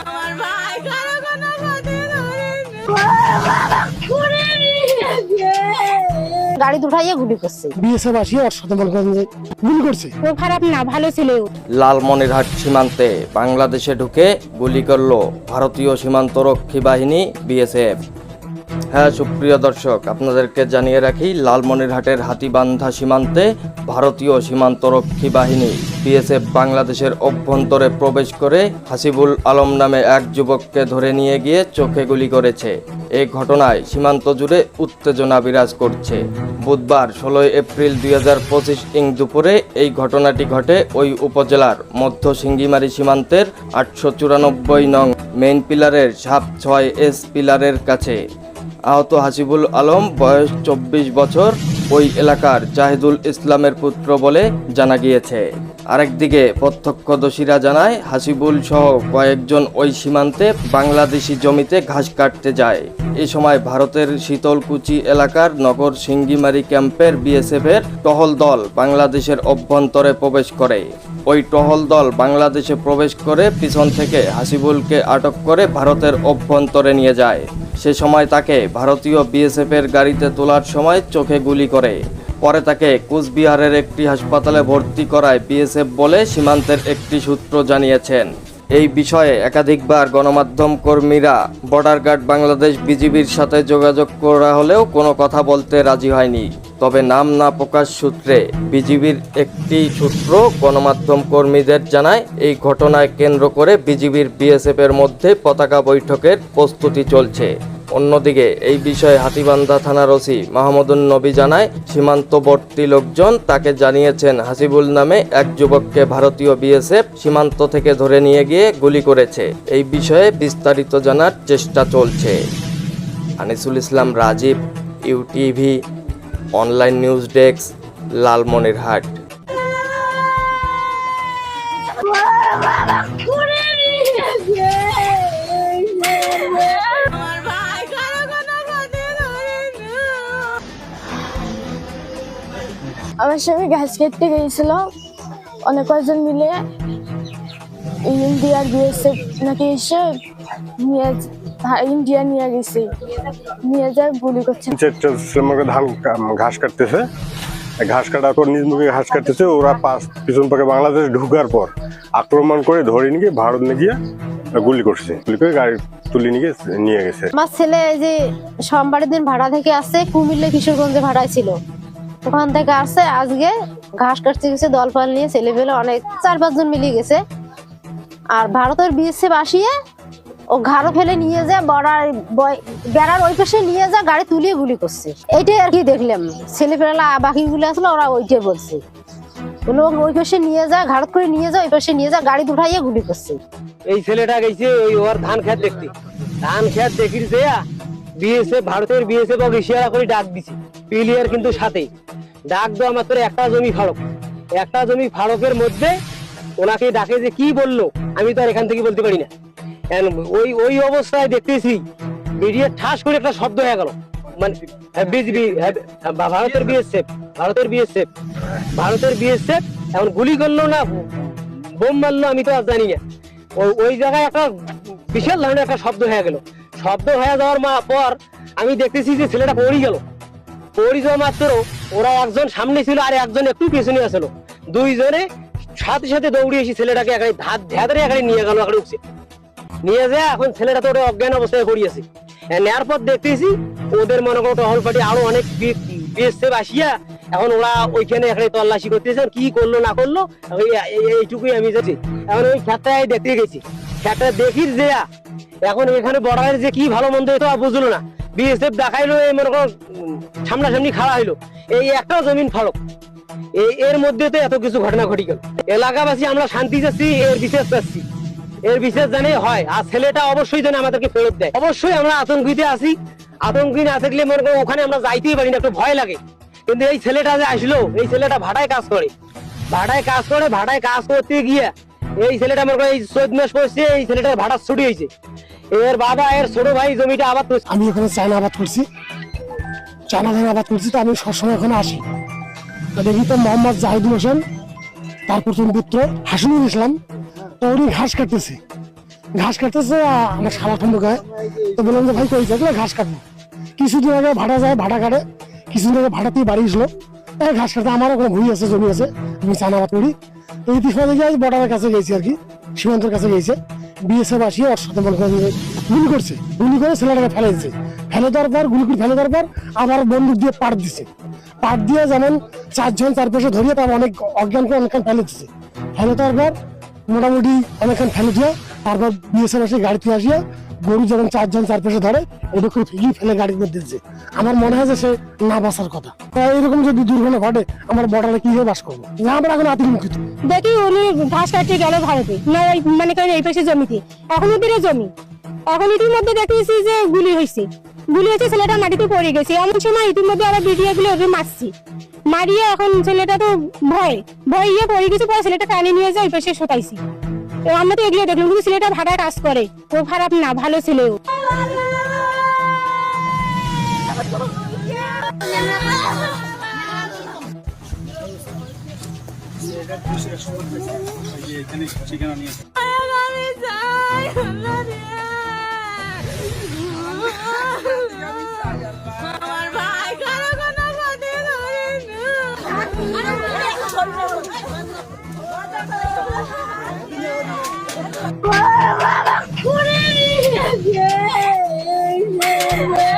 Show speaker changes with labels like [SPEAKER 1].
[SPEAKER 1] আমার ভাই কারও কোনো ক্ষতি
[SPEAKER 2] গাড়ি দুঠাইয়ে গুলি করছে।
[SPEAKER 3] বিএসএফ আসিয়ে ওর সাথে গুলি করছে।
[SPEAKER 2] ও খারাপ না ভালো ছিল
[SPEAKER 4] লালমনিরহাট সীমান্তে বাংলাদেশে ঢুকে গুলি করল ভারতীয় সীমান্তরক্ষী বাহিনী বিএসএফ হ্যাঁ সুপ্রিয় দর্শক, আপনাদেরকে জানিয়ে রাখি, লালমনিরহাটের হাতিবান্ধা সীমান্তে ভারতীয় সীমান্তরক্ষী বাহিনী বিএসএফ বাংলাদেশের অভ্যন্তরে প্রবেশ করে হাসিবুল আলম নামে এক যুবককে ধরে নিয়ে গিয়ে চোখে গুলি করেছে। এই ঘটনায় সীমান্ত জুড়ে উত্তেজনা বিরাজ করছে। বুধবার ষোলোই এপ্রিল দুই হাজার পঁচিশ ইং দুপুরে এই ঘটনাটি ঘটে ওই উপজেলার মধ্য সিঙ্গিমারি সীমান্তের আটশো চুরানব্বই নং মেইন পিলারের সাপ ছয় এস পিলারের কাছে। আহত হাসিবুল আলম বয়স চব্বিশ বছর ওই এলাকার জাহিদুল ইসলামের পুত্র বলে জানা গিয়েছে। আরেকদিকে প্রত্যক্ষদর্শীরা জানায়, হাসিবুল সহ কয়েকজন ওই সীমান্তে বাংলাদেশি জমিতে ঘাস কাটতে যায়। এ সময় ভারতের শীতলকুচি এলাকার নগর সিঙ্গিমারি ক্যাম্পের বিএসএফের টহল দল বাংলাদেশের অভ্যন্তরে প্রবেশ করে। ওই টহল দল বাংলাদেশে প্রবেশ করে পিছন থেকে হাসিবুলকে আটক করে ভারতের অভ্যন্তরে নিয়ে যায়। সে সময় তাকে ভারতীয় বিএসএফের গাড়িতে তোলার সময় চোখে গুলি করে। পরে তাকে কুচবিহারের একটি হাসপাতালে ভর্তি করায় বিএসএফ বলে সীমান্তের একটি সূত্র জানিয়েছেন। এই বিষয়ে একাধিকবার গণমাধ্যম কর্মীরা বর্ডার গার্ড বাংলাদেশ বিজিবির সাথে যোগাযোগ করা হলেও কোনো কথা বলতে রাজি হয়নি। তবে নাম না প্রকাশ সূত্রে বিজিবির একটি সূত্র গণমাধ্যম কর্মীদের জানায়, এই ঘটনায় কেন্দ্র করে বিজিবির বিএসএফ এর মধ্যে পতাকা বৈঠকের প্রস্তুতি চলছে। অন্যদিকে এই বিষয়ে হাতিবান্ধা থানার ওসি মাহমুদুন নবী জানায়, সীমান্তবর্তী লোকজন তাকে জানিয়েছেন হাসিবুল নামে এক যুবককে ভারতীয় বিএসএফ সীমান্ত থেকে ধরে নিয়ে গিয়ে গুলি করেছে। এই বিষয়ে বিস্তারিত জানার চেষ্টা চলছে। Anisul Islam Rajib, UTV, online news desk, Lalmonirhat.
[SPEAKER 1] আমার
[SPEAKER 5] আমার সঙ্গে ঘাস কেটে গিয়েছিল। অনেক কয়েকজন মিলে ইন্ডিয়ার বিএসএফ নাকি এসে নিয়ে ইন্ডিয়া নিয়ে গেছে। নিয়ে যায় গুলি করছে।
[SPEAKER 6] ধান ঘাস কাটতেছে। ঘাস কাটার পর নিজ মুখে ঘাস কাটতেছে। ওরা পাশ পিছন পাকে বাংলাদেশ ঢুকার পর আক্রমণ করে ধরে নিয়ে ভারত নিয়ে গিয়ে গুলি করছে। গুলি করে গাড়ি তুলে নিয়ে নিয়ে গেছে।
[SPEAKER 2] আমার ছেলে যে সোমবারের দিন ভাড়া থেকে আসছে কুমিল্লা কিশোরগঞ্জে ভাড়ায় ছিল। ওখান থেকে আসছে আজকে ঘাস কাটতে গেছে দল পাল নিয়ে ছেলে পেলে অনেক চার পাঁচজন মিলিয়ে গেছে। আর ভারতের বিএসএফ বাসিয়ে ও ঘাড়ো ফেলে নিয়ে যায় বড়ার বেড়ার ওই পাশে নিয়ে যা গাড়ি তুলিয়ে গুলি করছে। এইটাই আর কি দেখলাম। ছেলে পেলা বাকিগুলো আসলো ওরা ওইটাই বলছে। লোক ওই পাশে নিয়ে যা ঘাড়ত করে নিয়ে যা ওই পাশে নিয়ে যা গাড়ি দুঠাইয়ে গুলি করছে।
[SPEAKER 7] এই ছেলেটা গেছে ওই ওর ধান খেত দেখতে। ধান খেত দেখি যে বিএসএফ ভারতের বিএসএফ ইশারা করে ডাক দিছে। পিলিয়ার কিন্তু সাথে ডাক দেওয়া মাত্র একটা জমি ফাড়ক একটা জমি ফাড়কের মধ্যে ওনাকে ডাকে যে কি বলল, আমি তো আর এখান থেকে বলতে পারি না। ওই ওই অবস্থায় দেখতেছি মিডিয়া ঠাস করে একটা শব্দ হয়ে গেল। মানে ভারতের বিএসএফ ভারতের বিএসএফ ভারতের বিএসএফ এখন গুলি করল না, বোম মারলো আমি তো আর জানি না। ওই জায়গায় একটা বিশাল ধরনের একটা শব্দ হয়ে গেল। শব্দ হয়ে যাওয়ার পর আমি দেখতেছি যে ছেলেটা পড়ে গেল। পড়ে যাওয়া মাত্র ওরা একজন সামনে ছিল আর একজন একটু পেছনে আসলো দুইজনে সাথে সাথে দৌড়ে এসে ছেলেটাকে একাই ধাত ধ্যাতরে একাই নিয়ে গেল, একাই উঠছে নিয়ে যায়, এখন ছেলেটা তো ওটা অজ্ঞান অবস্থায় পড়িয়েছে। নেওয়ার পর দেখতেছি ওদের মনে করো টহল পাটি আরও অনেক বিএসএফ আসিয়া, এখন ওরা ওইখানে এখানে তল্লাশি করতেছে কি করল, না করল এইটুকুই আমি যাচ্ছি এখন ওই খেতটায় দেখতে গেছি। খেতটা দেখি যে, এখন এখানে বর্ডারের যে কি ভালো মন্দ তো বুঝলো না। বিএসএফ দেখাইলো, এই মনে করো, সামনাসামনি খাওয়া হইল। এই একটা জমিন ফালক। এই এর মধ্যে তো এত কিছু ঘটনা ঘটি গেল। এলাকাবাসী, আমরা শান্তি যাচ্ছি এর বিশেষ পাচ্ছি এর বিশেষ জানে হয়, আর ছেলেটা অবশ্যই যেন আমাদেরকে ফেরত দেয়। অবশ্যই আমরা আতঙ্কিতে আছি। আতঙ্কি না থাকলে মনে করো, ওখানে আমরা যাইতেই পারি না, একটু ভয় লাগে। কিন্তু এই ছেলেটা যে আসলো, এই ছেলেটা ভাড়ায় কাজ করে। ভাড়ায় কাজ করে ভাড়ায় কাজ করতে গিয়ে এই ছেলেটা মনে করো, এই চোদ্দ মাস করছে এই ছেলেটার ভাড়া ছুটি হয়েছে। এর বাবা, এর ছোট ভাই জমিটা আবার করছে।
[SPEAKER 3] আমি এখানে চায়না আবাদ করছি। চায়না ধান আবাদ করছি তো আমি সবসময় এখানে আসি। দেখি তো মোহাম্মদ জাহিদুল হোসেন, তার প্রথম পুত্র হাসিনুল ইসলাম, তো উনি ঘাস কাটতেছে। ঘাস কাটতেছে আমার শালা ঠান্ডু গায়ে তো বললাম যে, ভাই, কই থাকলে ঘাস কাটবো। কিছুদিন আগে ভাড়া যায়, ভাড়া কাটে। কিছুদিন আগে ভাড়াতেই বাড়ি এসলো এই ঘাস কাটতে আমারও কোনো ভুই আছে, জমি আছে, আমি চানাবাদ করি। তো এই দিকে গিয়ে বর্ডারের কাছে গেছি আর কি, সীমান্তের কাছে গেছে। বিএসএফ আসিয়ে ওর সাথে মনে গুলি করছে। গুলি করে ছেলেটাকে ফেলে দিচ্ছে ফেলে দেওয়ার পর, গুলি করে ফেলে দেওয়ার পর আবার বন্দুক দিয়ে পাট দিছে। পাট দিয়ে যেমন চারজন চারপাশে ধরিয়ে তার অনেক অজ্ঞানকে অনেকক্ষণ ফেলে দিচ্ছে ফেলে দেওয়ার পর মোটামুটি অনেকক্ষণ ফেলে দিয়ে তারপর বিএসএফ আসে গাড়িতে আসিয়া গরু যখন চারজন চারপাশে ধরে এটা করে ফেলি গাড়ির মধ্যে দিচ্ছে আমার মনে হয় যে সে না বাঁচার কথা। এরকম যদি দুর্ঘটনা ঘটে, আমার বর্ডারে কীভাবে বাস করব? না, আমরা এখন আতঙ্কিত
[SPEAKER 8] দেখি উনি ঘাস কাটতে গেল ভারতে না মানে করেন এই পাশে জমিতে এখন ওদের জমি। এখন ইতিমধ্যে দেখেছি যে গুলি হয়েছে। গুলি হয়েছে, ছেলেটা মাটিতে পড়ে গেছে। এমন সময় ইতিমধ্যে আবার ভিডিও গুলো ওদের মারছি। মারিয়ে এখন ছেলেটা তো ভয় ভয় ইয়ে পড়ে গেছে, পরে ছেলেটা টানে নিয়ে যায়, এই পাশে শোতাইছি। তো আমরা তো এগিয়ে দেখলাম কিন্তু ছেলেটা ভাড়া কাজ করে। ও খারাপ না ভালো ছেলেও
[SPEAKER 1] আমি চাই আমার Amen.